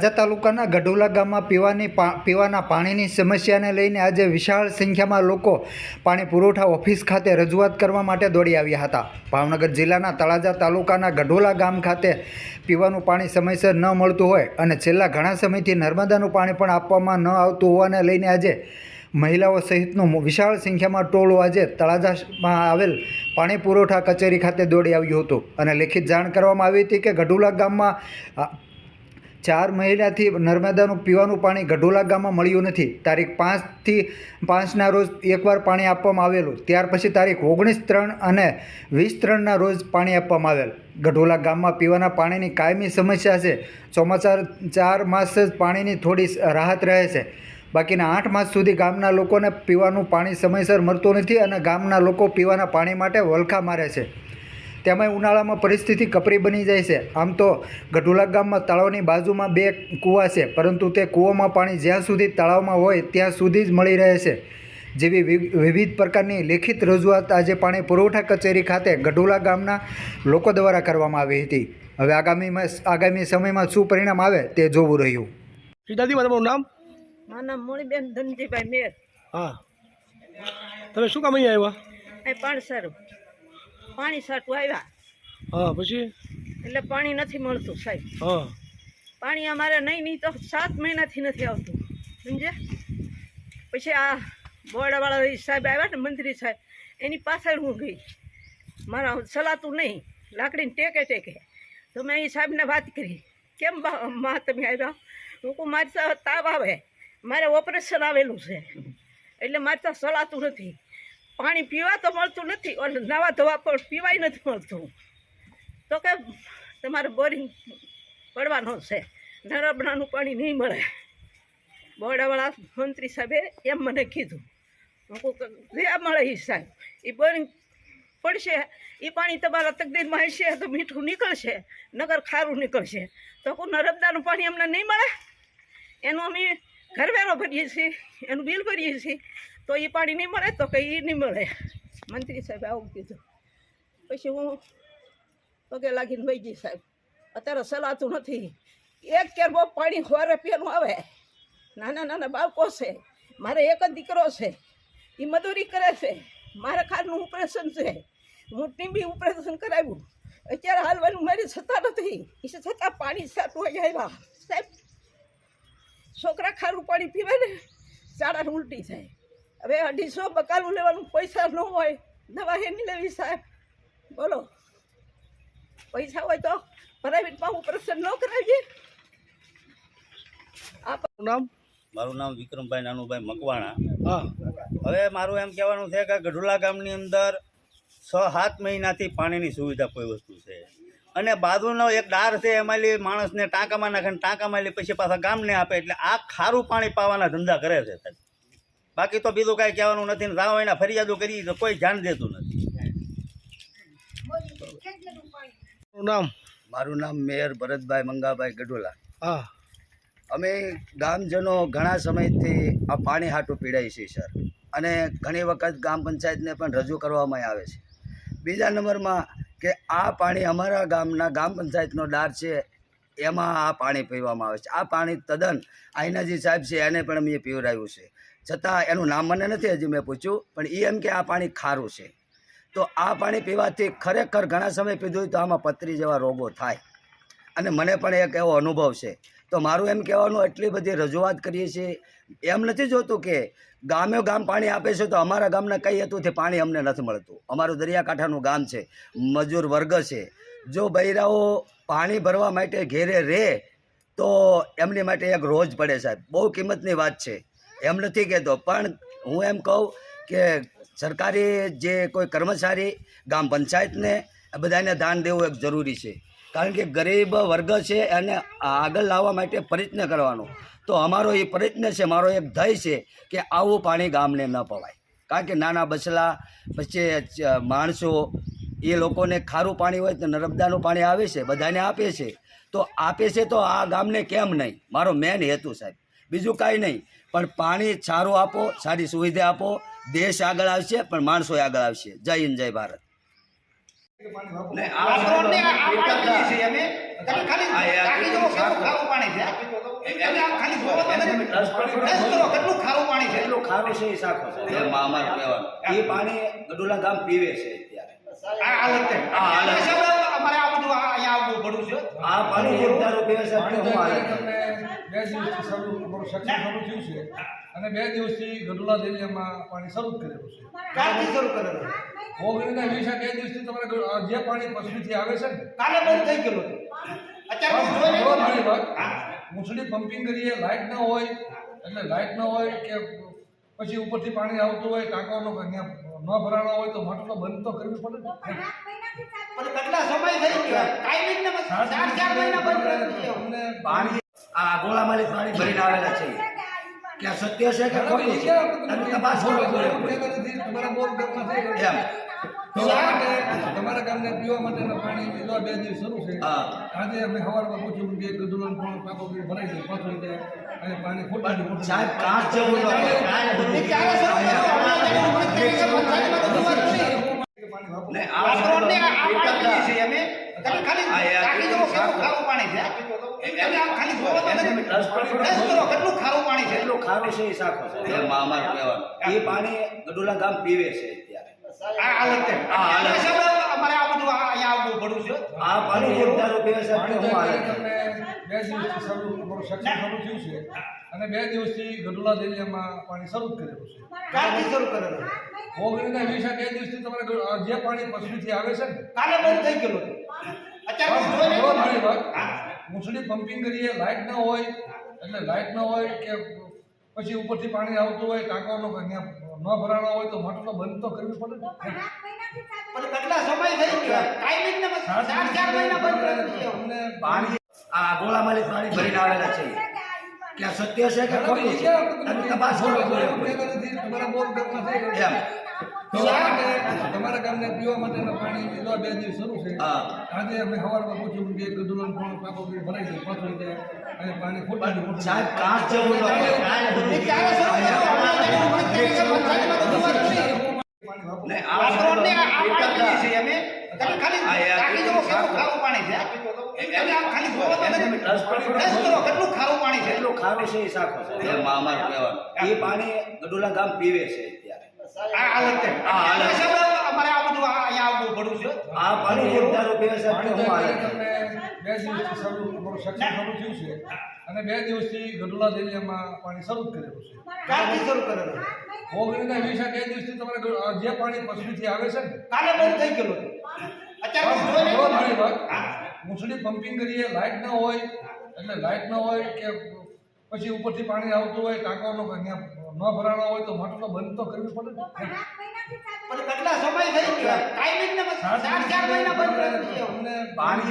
તળાજા તાલુકાના ગઢોલા ગામમાં પીવાની પીવાના પાણીની સમસ્યાને લઈને આજે વિશાળ સંખ્યામાં લોકો પાણી પુરવઠા ઓફિસ ખાતે રજૂઆત કરવા માટે દોડી આવ્યા હતા. ભાવનગર જિલ્લાના તળાજા તાલુકાના ગઢોલા ગામ ખાતે પીવાનું પાણી સમયસર ન મળતું હોય અને છેલ્લા ઘણા સમયથી નર્મદાનું પાણી પણ આપવામાં ન આવતું હોવાને લઈને આજે મહિલાઓ સહિતનું વિશાળ સંખ્યામાં ટોળું આજે તળાજામાં આવેલ પાણી પુરવઠા કચેરી ખાતે દોડી આવ્યું હતું. અને લેખિત જાણ કરવામાં આવી હતી કે ગઢુલા ગામમાં ચાર મહિનાથી નર્મદાનું પીવાનું પાણી ગઢોલા ગામમાં મળ્યું નથી. તારીખ પાંચથી પાંચના રોજ એકવાર પાણી આપવામાં આવેલું. ત્યાર પછી તારીખ ઓગણીસ ત્રણ અને વીસ ત્રણના રોજ પાણી આપવામાં આવેલ. ગઢોલા ગામમાં પીવાના પાણીની કાયમી સમસ્યા છે. ચોમાસા ચાર માસ જ પાણીની થોડી રાહત રહે છે. બાકીના આઠ માસ સુધી ગામના લોકોને પીવાનું પાણી સમયસર મળતું નથી અને ગામના લોકો પીવાના પાણી માટે વલખા મારે છે. તેમાંય ઉનાળામાં પરિસ્થિતિ કપરી બની જાય છે. આમ તો ગઢુલા ગામમાં તળાવની બાજુમાં બે કૂવા છે પરંતુ તે કૂવામાં પાણી જ્યાં સુધી તળાવમાં હોય ત્યાં સુધી જ મળી રહે છે. જેવી વિવિધ પ્રકારની લેખિત રજૂઆત આજે પાણી પુરવઠા કચેરી ખાતે ગઢુલા ગામના લોકો દ્વારા કરવામાં આવી હતી. હવે આગામીમાં આગામી સમયમાં શું પરિણામ આવે તે જોવું રહ્યું. સીતાજીમાં તમારું નામ? મારું નામ મોળીબેન ધનજીભાઈ મેર. હા. તમે શું કામ અહીંયા આવ્યા? એ પાણી સાટું આવ્યા. હા પછી? એટલે પાણી નથી મળતું સાહેબ. હા. પાણી અમારે નહીં નહીં તો સાત મહિનાથી નથી આવતું. સમજે પછી આ બોર્ડવાળા સાહેબ આવ્યા ને મંત્રી સાહેબ એની પાછળ હું ગઈ. મારા સલાતું નહીં લાકડીને ટેકે ટેકે. તો મેં એ સાહેબને વાત કરી કેમ મા તમે આવ્યા? હું કહું મારી તાવ આવે. મારે ઓપરેશન આવેલું છે. એટલે મારે તો સલાતું નથી. પાણી પીવા તો મળતું નથી અને નવા ધોવા પણ પીવાય નથી મળતું. તો કે તમારે બોરિંગ પડવાનો છે. નરબડાનું પાણી નહીં મળે. બોર્ડાવાળા મંત્રી સાહેબે એમ મને કીધું. હું જે મળે એ સાહેબ. એ બોરિંગ પડશે. એ પાણી તમારા તકદીરમાં હશે તો મીઠું નીકળશે. નગર ખારું નીકળશે. તો કોઈ નર્મદાનું પાણી અમને નહીં મળે? એનું અમે ઘરવેરો ભરીએ છીએ. એનું બિલ ભરીએ છીએ. તો એ પાણી નહીં મળે, તો કંઈ એ નહીં મળે. મંત્રી સાહેબે આવું કીધું. પછી હું પગે લાગીને વહી ગઈ સાહેબ. અત્યારે સલાતું નથી. એક કેર બહુ પાણી ખોરે પીવાનું આવે. નાના નાના બાળકો છે. મારે એક જ દીકરો છે. એ મજૂરી કરે છે. મારે ખારનું ઓપરેશન છે. હું ટીબી ઓપરેશન કરાવ્યું. અત્યારે હાલવાનું મારી છતાં નથી. એ છતાં પાણી સાટું આવ્યા. સાહેબ, છોકરા ખારું પાણી પીવે ને ચાળાને ઉલટી થાય. હવે અઢીસો બકાલું લેવાનું પૈસા ન હોય દવા એની લેવી સાહેબ. બોલો. પૈસા હોય તો પ્રાઇવેટમાં ઓપરેશન ન કરાવીએ. આપણું નામ? મારું નામ વિક્રમભાઈ નાનુભાઈ મકવાણા. હા. હવે મારું એમ કહેવાનું છે કે ગઢુલા ગામની અંદર છ સાત મહિનાથી પાણીની સુવિધા કોઈ વસ્તુ છે. અને બાજુનો એક ડાર છે એમાં લી માણસને ટાંકામાં નાખે ટાંકામાં લે પછી પાછા ગામને આપે એટલે આ ખારું પાણી પાવાના ધંધા કરે છે સાહેબ. બાકી તો બીજું કાંઈ કહેવાનું નથી ને રાવ એના ફરિયાદો કરી તો કોઈ ધ્યાન દેતું નથી. નામ? મારું નામ મેયર ભરતભાઈ મંગાભાઈ ગઢોલા. હા. અમે ગામજનો ઘણા સમયથી આ પાણી હાટું પીડાય છે સર. અને ઘણી વખત ગ્રામ પંચાયતને પણ રજૂ કરવામાં આવે છે. બીજા નંબરમાં કે આ પાણી અમારા ગામના ગ્રામ પંચાયતનો ડાર છે એમાં આ પાણી પીવામાં આવે છે. આ પાણી તદ્દન અહીંના સાહેબ છે, એને પણ મેં પીવડાવ્યું છે. છતાં એનું નામ મને નથી હજી મેં પૂછ્યું, પણ એ એમ કે આ પાણી ખારું છે. તો આ પાણી પીવાથી ખરેખર ઘણા સમય પીધું તો આમાં પથરી જેવા રોગો થાય. અને મને પણ એક એવો અનુભવ છે. તો મારું એમ કહેવાનું, એટલી બધી રજૂઆત કરીએ છીએ. એમ નથી જોતું કે ગામે ગામ પાણી આપે છે તો અમારા ગામના કઈ હેતુથી પાણી અમને નથી મળતું. અમારું દરિયાકાંઠાનું ગામ છે, મજૂર વર્ગ છે. જો બૈરાઓ પાણી ભરવા માટે ઘેરે રહે તો એમની માટે એક રોજ પડે સાહેબ. બહુ કિંમતની વાત છે. એમ નથી કહેતો, પણ હું એમ કહું કે સરકારી જે કોઈ કર્મચારી ગામ પંચાયતને બધાને ધ્યાન દેવું એક જરૂરી છે. કારણ કે ગરીબ વર્ગ છે એને આગળ લાવવા માટે પ્રયત્ન કરવાનો. તો અમારો એ પ્રયત્ન છે, મારો એક ધ્યેય છે કે આવું પાણી ગામને ન પવાય. કારણ કે નાના બસલા, પછી માણસો એ લોકોને ખારું પાણી હોય તો નર્મદાનું પાણી આવે છે બધાને આપે છે. તો આપે છે તો આ ગામને કેમ નહીં? મારો મેન હેતુ સાહેબ. બીજું કાંઈ નહીં. પણ પાણી સારું આપો સારી સુવિધા આપો. દેશ આગળ આવશે પણ માણસો આગળ આવશે. જય હિન્દ જય ભારત. એ પાણી છે ગામ પાણી છે. અમારું છે. આ પાણી એક પીવે છે બે દિવસથી શરૂ અમારું સેક્શન શરૂ થયું છે. અને બે દિવસથી ગઢુલા એરિયામાં પાણી શરૂ કરેલું છે. ક્યારથી શરૂ કરેલું વીસ બે દિવસથી તમારે જે પાણી પશ્ચિમથી આવે છે ને કાલે બંધ થઈ ગયેલું અત્યારે મૂછડી પમ્પિંગ કરીએ લાઇટ ન હોય એટલે લાઇટ ન હોય કે પછી ઉપરથી પાણી આવતું હોય ટાંકાનો અહીંયા ન ભરાણો હોય તો મોટર બંધ તો કરવી પડે ને. પણ કેટલા સમય થઈ ગયો? ટાઈમિંગ ને ચાર ચાર મહિના બંધ કરી દીધો. અમને પાણી આ ગોળામાંથી પાણી ભરીને આવેલા છે. કે આ સત્ય છે કે ખોટું છે? એનું તપાસ જોઈએ. તમારા બોર ગામમાં થઈ ગયું. એમ. પીવા માટે તમારા ગામને પીવા માટેના પાણી બીજો બે દિવસ શરૂ છે. હા. આજે અમે સવારમાં પૂછ્યું કે ગદુલન પણ પાકો બી ભરાઈ જાય પાછું એટલે અને પાણી ખોટું. સાહેબ કાંચ જેવું ન હોય. એ ક્યારે શરૂ કર્યું? અમે તેને ઉમંગ તરીકે પંચાયતમાં રજૂઆત કરી. પાણી વાપરો. ને આ વાસણોને આ પાણી પીએ અમે. તમે ખાલી આ યાર, ચાખી ખારું પાણી છે. તમે આ ખાલી તમે પાણી ટેસ્ટ કરો કેટલું ખારું પાણી છે? એટલું ખારું છે એ સાખો છે. એ મા- કહેવાનું. એ પાણી ગડુલા ગામ પીવે છે અત્યારે. આ હાલત છે. આ હાલત. અમારે આ બધું અહીંયા આવવું પડ્યું છે. આ પાણી એક ધારો પીવે છે એટલે હું હાલત તમને બે દિવસથી શરૂ અમારું સેક્શન શરૂ થયું છે. અને બે દિવસથી ગઢુલા દરિયામાં પાણી શરૂ કરેલું છે. ક્યારથી શરૂ કરેલું? ઓગણીના વીસ બે દિવસથી તમારે જે પાણી પશ્ચિમથી આવે છે ને કાલે બંધ થઈ ગયેલું મૂછડી પમ્પિંગ કરીએ લાઇટ ન હોય એટલે લાઇટ ન હોય કે પછી ઉપરથી પાણી આવતું હોય ટાંકાનો કે અહીંયા ન ભરાણો હોય તો મોટર તો બંધ તો કરવી પડે ને પણ કેટલા સમય થઈ ગયો? ટાઈમિંગ ને ચાર ચાર મહિના બંધ કરી દીધો. અમને પાણી આ ગોળામાંથી પાણી ભરીને આવેલા છે. કે સત્ય છે કે ખોટું છે? એનું તપાસ ગયું. એમ. તમારા ગામને પીવા માટેના પાણી બીજો બે દિવસ શરૂ છે આજે અમે સવારમાં પૂછ્યું ગદુલન પણ પાકો ભરાઈ ગયો પાછું એટલે અને પાણી. સાહેબ કાંચ જેવું ખારું પાણી છે. એ પાણી ગડુલા ગામ પીવે છે આ. એટલે સાહેબ, અમારે આ બધું અહીંયા આવવું પડ્યું છે. આ પાણી એક ધારો પીવે છે એટલે પાણી હું બે દિવસથી શરૂ અમારું સેક્શન શરૂ થયું છે. અને બે દિવસથી ગઢુલા એરિયામાં પાણી શરૂ કરેલું છે. ક્યારથી શરૂ કરેલું ઓગણીના વીસ આ બે દિવસથી તમારે જે પાણી પશ્ચિમથી આવે છે ને કાલે બંધ થઈ ગયેલું મૂછડી પમ્પિંગ કરીએ લાઇટ ન હોય એટલે લાઇટ ન હોય કે પછી ઉપરથી પાણી આવતું હોય ટાંકાનો અહીંયા ન ભરાણો હોય તો મટલો બંધ તો કરવી પડે ને પણ કેટલા સમય થઈ ગયો ટાઈમિંગ ને ચાર ચાર મહિના બંધ કરી દીધો. અમને